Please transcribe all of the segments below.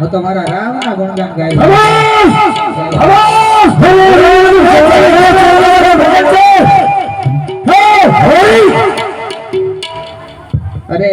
હું તો મારા રામના ગુણગાન ગાય અરે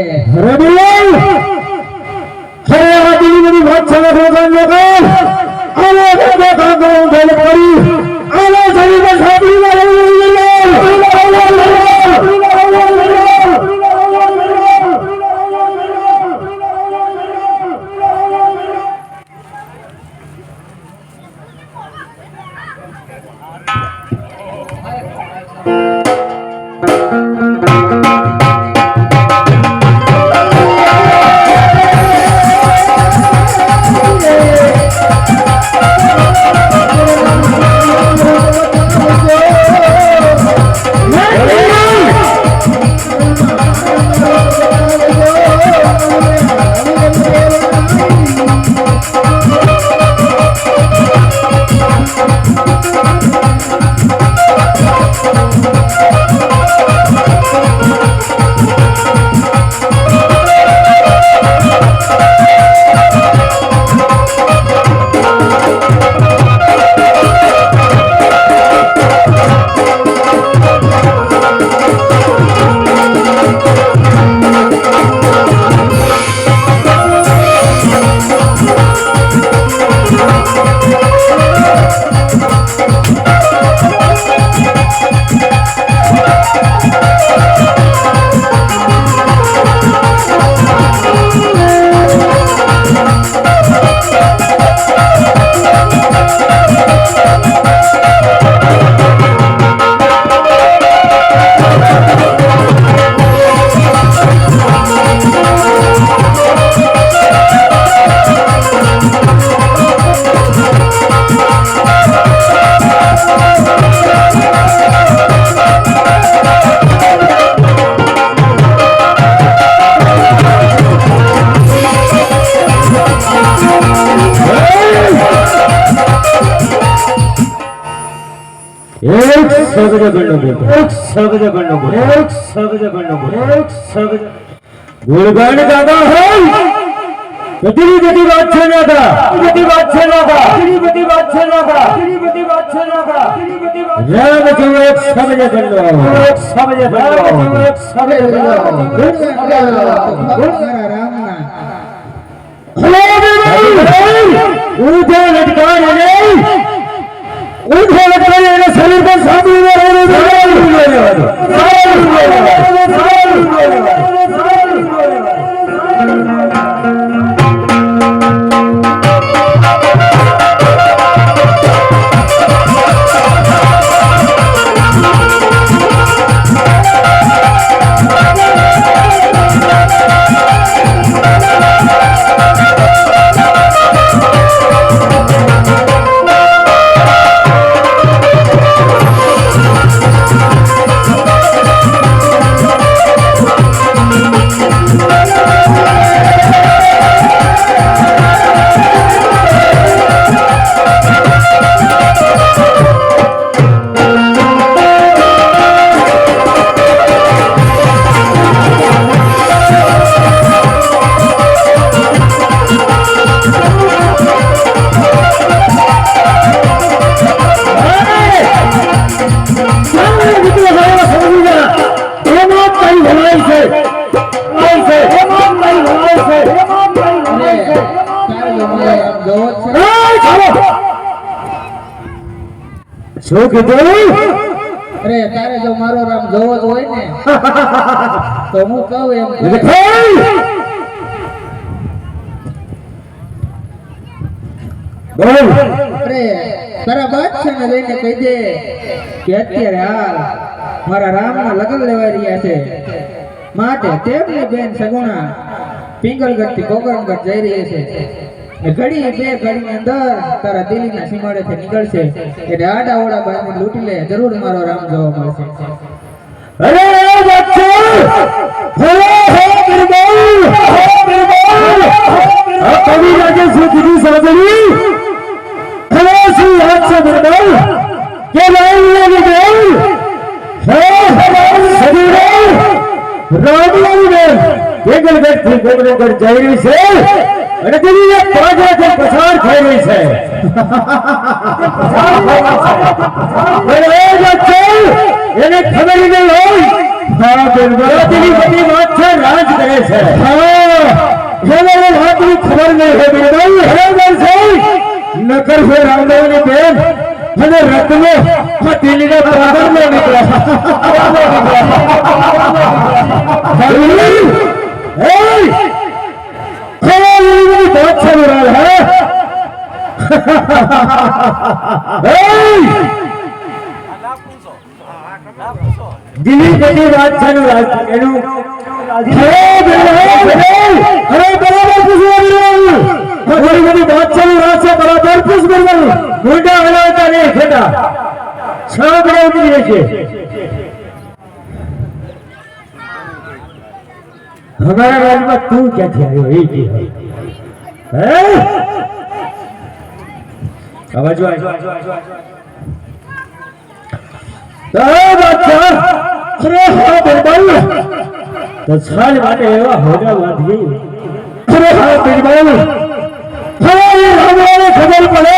સગજ ગણનો બોલ એક સગજ ગણનો બોલ. એક સગજ ગણનો બોલ. એક સગજ ગુણગાન ગાતા હોય. બધી બધી વાત છે નાગા બધી વાત છે નાગા બધી બધી વાત છે નાગા બધી બધી વાત છે નાગા બધી બધી વાત રામ જો એક સગજ ગણનો એક સગજ ગણનો એક સગજ ગણનો ગુણગાન ગાઓ તો મારા રામના એને શરીર પર સાંભળી રહેવાનું શું કીધું? અરે તારે જો મારો રામ જવો જ હોય ને તો હું કહું એમ બોલ! અરે તારા બાદશાહને લઈને કહી દે કે અત્યારે હાલ મારા રામના લગ્ન લેવાઈ રહ્યા છે. માટે તેમની બેન સગુણા પિંગલગઢથી કોકરણગઢ જઈ રહી છે. ઘડી બે ઘડીની અંદર તારા દિલ્હીના સીમાડેથી નીકળશે. એટલે આડા ઓડા બાજુ લૂંટી લે. જરૂર મારો રામ જોવા મળશે. અરે બચ્ચો! હલો હો બિરબલ હો બિરબલ આ કવિ શું કીધું સાંભળી? હલો યાદ છે બિરબલ કે રામ લાગી ગયું હે સદીરે રામ લાગી બિરબલ ગોગલગઢથી ગોગલગઢ જઈ રહી છે. અને તેની એક પ્રજા છે થઈ રહી છે. એ જે એને ખબર ન હોય વાત છે રાજ છે. હા. એને વાતની ખબર ન હોય બેન છે. નકર છે રામદેવની બેન અને નીકળ્યા દિલ્હી બધી વાત છે એનું રાજ- એનું અરે બિરબલ, અરે બરાબર પૂછો બિરબલ બધી બધી વાત છે એનું રાજ છે બરાબર પૂછ બરાબર મોટા હલાવતા નહીં ખેતા સાંભળે ઉતરી છે हमारा રાજમાં તું ક્યાંથી આવ્યો એ કે હે અવાજ આવે એવા હોડા બાંધી અરે હા, બિરબલ. હવે એ ખબર પડે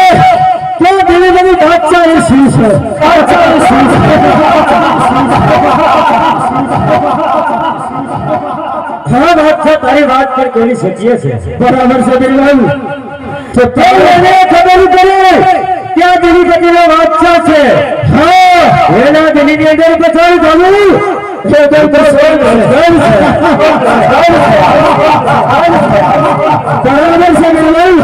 તારી વાત પર કોઈ સત્ય છે બરાબર છે, બિરબલ? તો તે એને ખબર પડે કે આ દિલીપતિનો બાદશાહ છે હા એના દિલ્હીની અંદર પછાડ ચાલુ એ દર પર સોળ છે બરાબર છે બિરબલ તે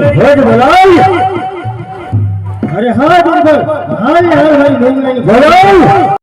તારી ભલાઈ. અરે હા બિરબલ હા બોલ નહીં બોલાય